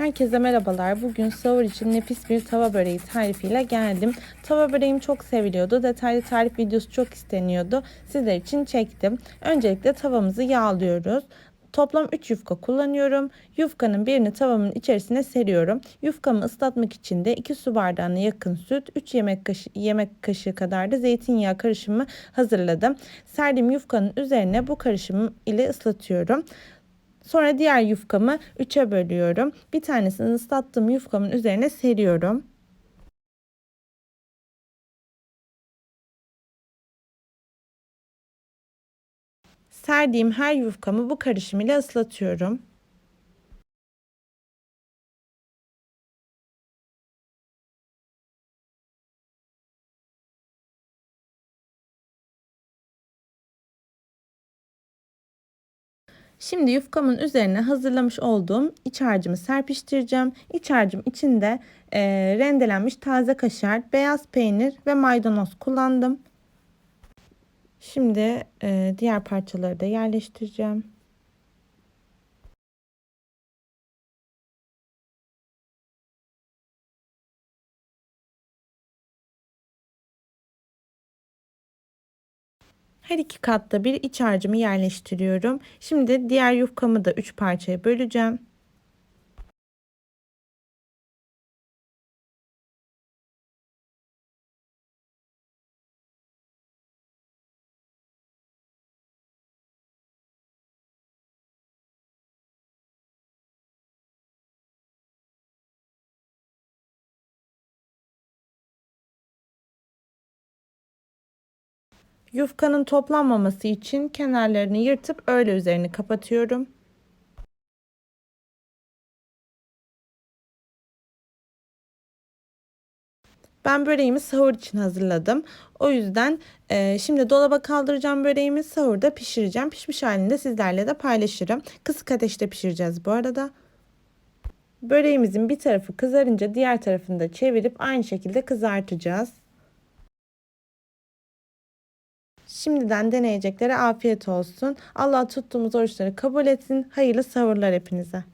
Herkese merhabalar. Bugün sahur için nefis bir tava böreği tarifiyle geldim. Tava böreğim çok seviliyordu. Detaylı tarif videosu çok isteniyordu. Sizler için çektim. Öncelikle tavamızı yağlıyoruz. Toplam 3 yufka kullanıyorum. Yufkanın birini tavamın içerisine seriyorum. Yufkamı ıslatmak için de 2 su bardağına yakın süt, 3 yemek kaşığı, yemek kaşığı kadar da zeytinyağı karışımı hazırladım. Serdiğim yufkanın üzerine bu karışımı ile ıslatıyorum. Sonra diğer yufkamı 3'e bölüyorum. Bir tanesini ıslattığım yufkamın üzerine seriyorum. Serdiğim her yufkamı bu karışım ile ıslatıyorum. Şimdi yufkamın üzerine hazırlamış olduğum iç harcımı serpiştireceğim. İç harcım içinde e, rendelenmiş taze kaşar, beyaz peynir ve maydanoz kullandım. Şimdi e, diğer parçaları da yerleştireceğim. Her iki katta bir iç harcımı yerleştiriyorum. Şimdi diğer yufkamı da 3 parçaya böleceğim. Yufkanın toplanmaması için kenarlarını yırtıp öyle üzerini kapatıyorum. Ben böreğimi sahur için hazırladım. O yüzden e, şimdi dolaba kaldıracağım böreğimi sahurda pişireceğim. Pişmiş halinde sizlerle de paylaşırım. Kısık ateşte pişireceğiz bu arada. Böreğimizin bir tarafı kızarınca diğer tarafını da çevirip aynı şekilde kızartacağız. Şimdiden deneyeceklere afiyet olsun. Allah tuttuğumuz oruçları kabul etsin. Hayırlı sahurlar hepinize.